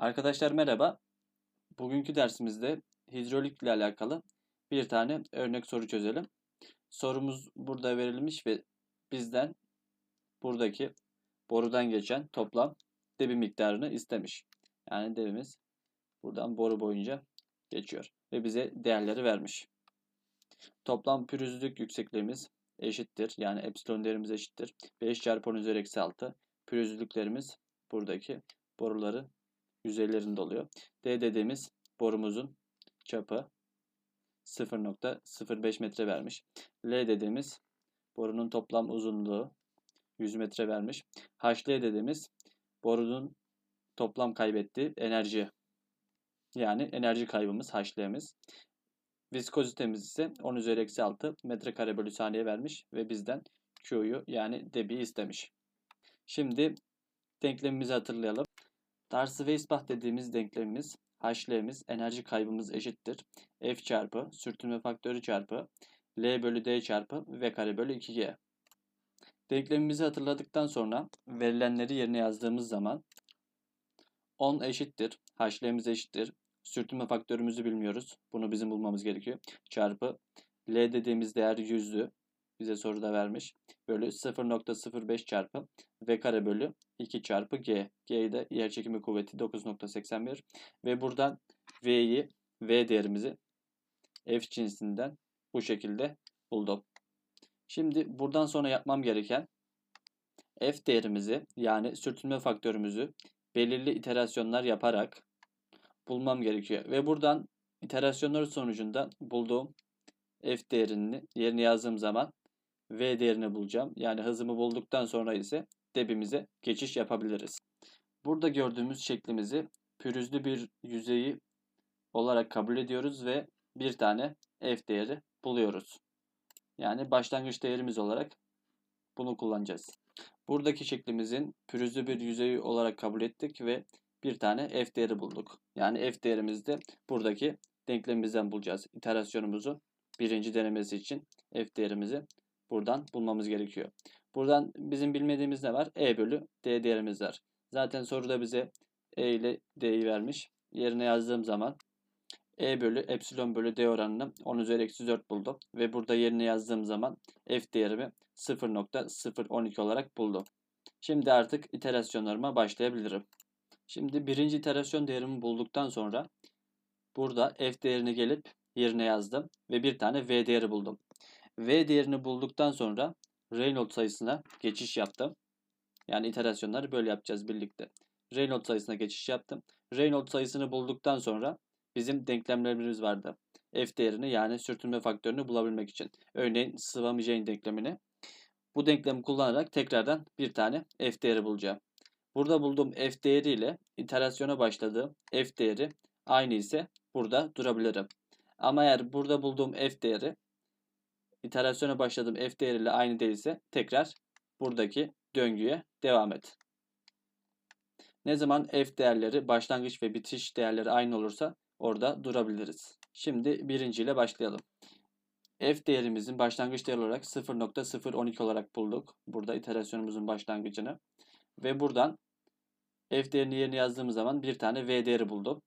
Arkadaşlar merhaba. Bugünkü dersimizde hidrolik ile alakalı bir tane örnek soru çözelim. Sorumuz burada verilmiş ve bizden buradaki borudan geçen toplam debi miktarını istemiş. Yani debimiz buradan boru boyunca geçiyor ve bize değerleri vermiş. Toplam pürüzlülük yüksekliğimiz eşittir. Yani epsilon değerimiz eşittir. 5 çarpı 10 üzeri eksi 6. Pürüzlülüklerimiz buradaki boruları yüzeylerinde oluyor. D dediğimiz borumuzun çapı 0.05 metre vermiş. L dediğimiz borunun toplam uzunluğu 100 metre vermiş. HL dediğimiz borunun toplam kaybettiği enerji yani enerji kaybımız HL'miz. Viskozitemiz ise 10 üzeri eksi 6 metrekare bölü saniye vermiş ve bizden Q'yu yani debiyi istemiş. Şimdi denklemimizi hatırlayalım. Darcy-Weisbach dediğimiz denklemimiz HL'miz enerji kaybımız eşittir. F çarpı sürtünme faktörü çarpı L bölü D çarpı V kare bölü 2G. Denklemimizi hatırladıktan sonra verilenleri yerine yazdığımız zaman 10 eşittir. HL'miz eşittir. Sürtünme faktörümüzü bilmiyoruz. Bunu bizim bulmamız gerekiyor. Çarpı L dediğimiz değer yüzdü. Bize soruda vermiş. Bölü 0.05 çarpı V kare bölü 2 çarpı G. G'yi de yer çekimi kuvveti 9.81. Ve buradan V'yi, V değerimizi F cinsinden bu şekilde buldum. Şimdi buradan sonra yapmam gereken F değerimizi yani sürtünme faktörümüzü belirli iterasyonlar yaparak bulmam gerekiyor. Ve buradan iterasyonlar sonucunda bulduğum F değerini yerine yazdığım zaman V değerini bulacağım. Yani hızımı bulduktan sonra ise debimize geçiş yapabiliriz. Burada gördüğümüz şeklimizi pürüzlü bir yüzeyi olarak kabul ediyoruz ve bir tane F değeri buluyoruz. Yani başlangıç değerimiz olarak bunu kullanacağız. Buradaki şeklimizin pürüzlü bir yüzeyi olarak kabul ettik ve bir tane F değeri bulduk. Yani F değerimizi de buradaki denklemimizden bulacağız. İterasyonumuzu birinci denemesi için F değerimizi buradan bulmamız gerekiyor. Buradan bizim bilmediğimiz ne var? E bölü D değerimiz var. Zaten soruda bize E ile D'yi vermiş. Yerine yazdığım zaman E bölü epsilon bölü D oranını 10 üzeri eksi 4 buldum. Ve burada yerine yazdığım zaman F değerimi 0.012 olarak buldum. Şimdi artık iterasyonlarıma başlayabilirim. Şimdi birinci iterasyon değerimi bulduktan sonra burada F değerini gelip yerine yazdım ve bir tane V değeri buldum. V değerini bulduktan sonra Reynolds sayısına geçiş yaptım. Yani iterasyonları böyle yapacağız birlikte. Reynolds sayısına geçiş yaptım. Reynolds sayısını bulduktan sonra bizim denklemlerimiz vardı. F değerini yani sürtünme faktörünü bulabilmek için. Örneğin Swamije'nin denklemini. Bu denklemi kullanarak tekrardan bir tane F değeri bulacağım. Burada bulduğum F değeri ile iterasyona başladığım F değeri aynı ise burada durabilirim. Ama eğer burada bulduğum F değeri iterasyona başladığım f değeriyle aynı değilse tekrar buradaki döngüye devam et. Ne zaman f değerleri başlangıç ve bitiş değerleri aynı olursa orada durabiliriz. Şimdi birinciyle başlayalım. F değerimizin başlangıç değeri olarak 0.012 olarak bulduk. Burada iterasyonumuzun başlangıcını. Ve buradan F değerini yerine yazdığımız zaman bir tane V değeri buldum.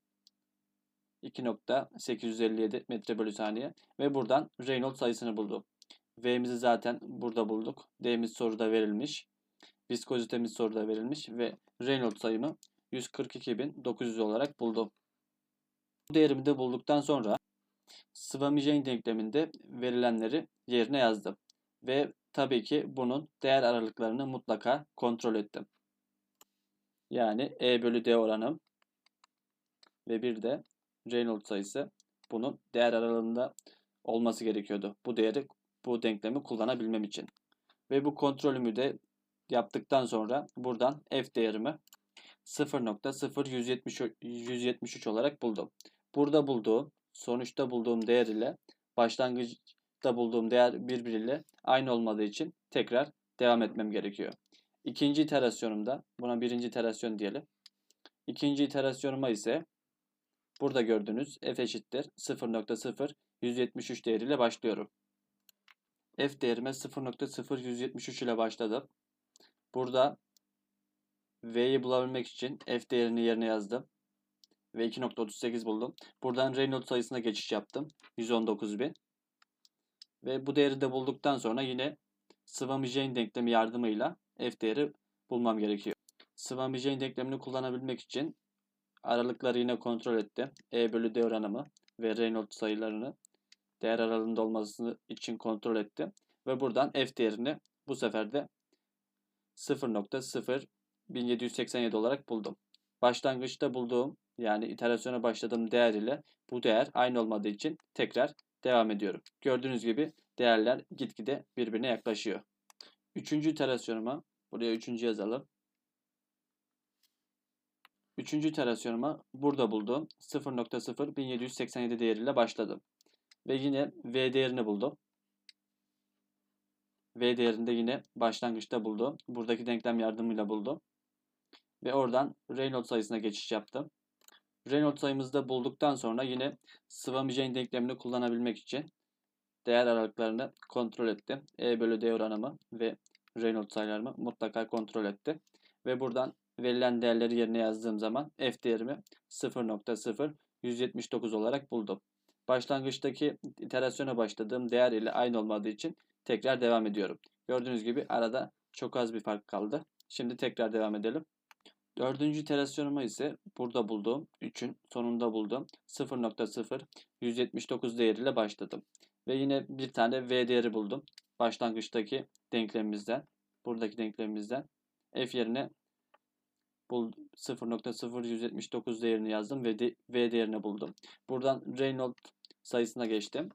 2.857 metre bölü saniye ve buradan Reynolds sayısını buldum. V'mizi zaten burada bulduk. D'miz soruda verilmiş. Viskozitemiz soruda verilmiş ve Reynolds sayımı 142.900 olarak buldum. Bu değerimi de bulduktan sonra Swamije'nin denkleminde verilenleri yerine yazdım. Ve tabii ki bunun değer aralıklarını mutlaka kontrol ettim. Yani E bölü D oranım ve bir de Reynolds sayısı bunun değer aralığında olması gerekiyordu. Bu değeri bu denklemi kullanabilmem için. Ve bu kontrolümü de yaptıktan sonra buradan f değerimi 0.0173 olarak buldum. Burada bulduğum, sonuçta bulduğum değer ile başlangıçta bulduğum değer birbiriyle aynı olmadığı için tekrar devam etmem gerekiyor. İkinci iterasyonumda, buna birinci iterasyon diyelim. İkinci iterasyonuma ise Burada gördüğünüz f eşittir 0.0173 değeriyle başlıyorum. f değerime 0.0173 ile başladım. Burada v'yi bulabilmek için f değerini yerine yazdım. ve 2.38 buldum. Buradan Reynolds sayısına geçiş yaptım. 119.000. Ve bu değeri de bulduktan sonra yine Swami-Jain denklemi yardımıyla f değeri bulmam gerekiyor. Swami-Jain denklemini kullanabilmek için aralıkları yine kontrol ettim. E bölü D oranımı ve Reynolds sayılarını değer aralığında olması için kontrol ettim. Ve buradan f değerini bu sefer de 0.01787 olarak buldum. Başlangıçta bulduğum yani iterasyona başladığım değer ile bu değer aynı olmadığı için tekrar devam ediyorum. Gördüğünüz gibi değerler gitgide birbirine yaklaşıyor. Üçüncü iterasyonuma buraya üçüncü yazalım. Üçüncü iterasyonuma burada bulduğum 0.01787 değeriyle başladım. Ve yine V değerini buldum. V değerinde yine başlangıçta buldum. Buradaki denklem yardımıyla buldum. Ve oradan Reynolds sayısına geçiş yaptım. Reynolds sayımızı da bulduktan sonra yine Swami-Jain denklemini kullanabilmek için değer aralıklarını kontrol ettim. E bölü D oranımı ve Reynolds sayılarımı mutlaka kontrol etti. Ve buradan verilen değerleri yerine yazdığım zaman f değerimi 0.0179 olarak buldum. Başlangıçtaki iterasyona başladığım değer ile aynı olmadığı için tekrar devam ediyorum. Gördüğünüz gibi arada çok az bir fark kaldı. Şimdi tekrar devam edelim. Dördüncü iterasyonumu ise burada bulduğum 3'ün sonunda bulduğum 0.0179 değeriyle başladım. Ve yine bir tane v değeri buldum. Başlangıçtaki denklemimizden, buradaki denklemimizden f yerine 0.0179 değerini yazdım ve de, v değerini buldum. Buradan Reynolds sayısına geçtim.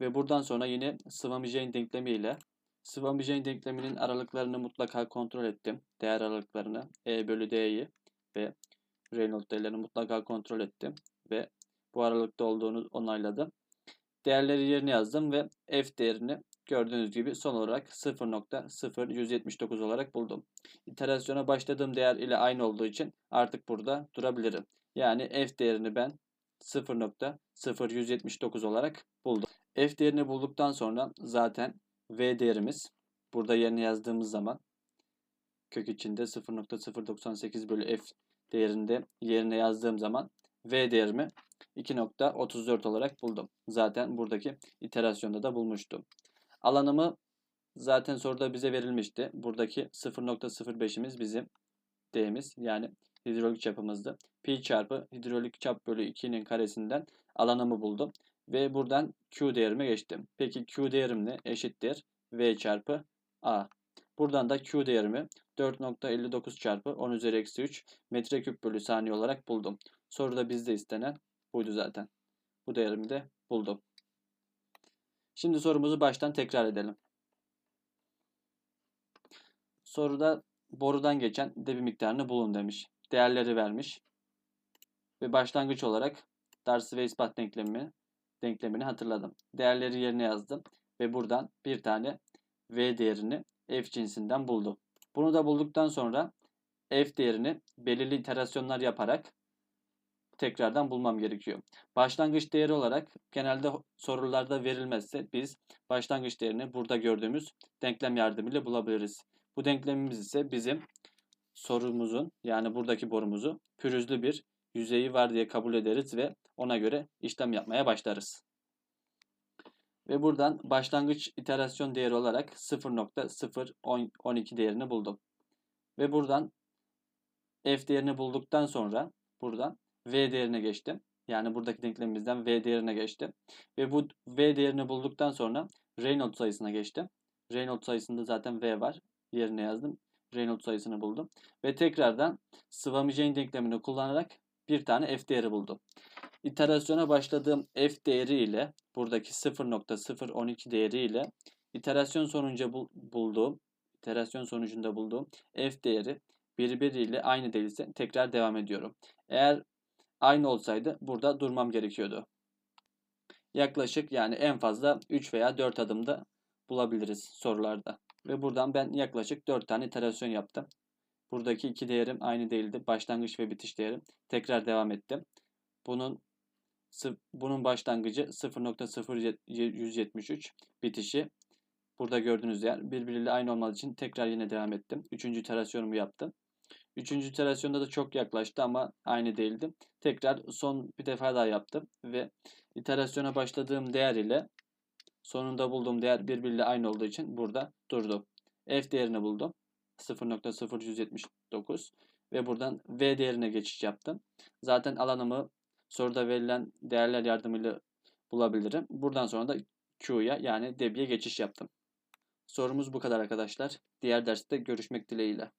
Ve buradan sonra yine Swami-Jain denklemi ile Swami-Jain denkleminin aralıklarını mutlaka kontrol ettim. Değer aralıklarını E bölü D'yi ve Reynolds değerlerini mutlaka kontrol ettim. Ve bu aralıkta olduğunu onayladım. Değerleri yerine yazdım ve F değerini gördüğünüz gibi son olarak 0.0179 olarak buldum. İterasyona başladığım değer ile aynı olduğu için artık burada durabilirim. Yani F değerini ben 0.0179 olarak buldum. F değerini bulduktan sonra zaten V değerimiz burada yerine yazdığımız zaman kök içinde 0.098 bölü F değerinde yerine yazdığım zaman V değerimi 2.34 olarak buldum. Zaten buradaki iterasyonda da bulmuştum. Alanımı zaten soruda bize verilmişti. Buradaki 0.05'imiz bizim D'miz yani hidrolik çapımızdı. Pi çarpı hidrolik çap bölü 2'nin karesinden alanımı buldum. Ve buradan Q değerime geçtim. Peki Q değerim ne? Eşittir. V çarpı A. Buradan da Q değerimi 4.59 çarpı 10 üzeri eksi 3 metreküp bölü saniye olarak buldum. Soruda bizde istenen buydu zaten. Bu değerimi de buldum. Şimdi sorumuzu baştan tekrar edelim. Soruda borudan geçen debi miktarını bulun demiş. Değerleri vermiş. Ve başlangıç olarak Darcy ve ispat denklemi, denklemini hatırladım. Değerleri yerine yazdım. Ve buradan bir tane V değerini F cinsinden buldum. Bunu da bulduktan sonra F değerini belirli iterasyonlar yaparak tekrardan bulmam gerekiyor. Başlangıç değeri olarak genelde sorularda verilmezse biz başlangıç değerini burada gördüğümüz denklem yardımıyla bulabiliriz. Bu denklemimiz ise bizim sorumuzun yani buradaki borumuzu pürüzlü bir yüzeyi var diye kabul ederiz ve ona göre işlem yapmaya başlarız. Ve buradan başlangıç iterasyon değeri olarak 0.012 değerini buldum. Ve buradan f değerini bulduktan sonra buradan v değerine geçtim. Yani buradaki denklemimizden v değerine geçtim. Ve bu v değerini bulduktan sonra Reynolds sayısına geçtim. Reynolds sayısında zaten v var. Yerine yazdım. Reynolds sayısını buldum. Ve tekrardan Swami-Jain denklemini kullanarak bir tane f değeri buldum. İterasyona başladığım f değeri ile buradaki 0.012 değeri ile iterasyon sonucu bulduğum iterasyon sonucunda bulduğum f değeri birbiriyle aynı değilse tekrar devam ediyorum. Eğer aynı olsaydı burada durmam gerekiyordu. Yaklaşık yani en fazla 3 veya 4 adımda bulabiliriz sorularda. Ve buradan ben yaklaşık 4 tane iterasyon yaptım. Buradaki iki değerim aynı değildi. Başlangıç ve bitiş değerim. Tekrar devam ettim. Bunun bunun başlangıcı 0.0173 bitişi burada gördüğünüz yer birbiriyle aynı olmadığı için tekrar yine devam ettim. Üçüncüiterasyonumu yaptım. Üçüncü iterasyonda da çok yaklaştı ama aynı değildi. Tekrar son bir defa daha yaptım ve iterasyona başladığım değer ile sonunda bulduğum değer birbiriyle aynı olduğu için burada durdu. F değerini buldum. 0.0179 ve buradan V değerine geçiş yaptım. Zaten alanımı soruda verilen değerler yardımıyla bulabilirim. Buradan sonra da Q'ya yani debye geçiş yaptım. Sorumuz bu kadar arkadaşlar. Diğer derste görüşmek dileğiyle.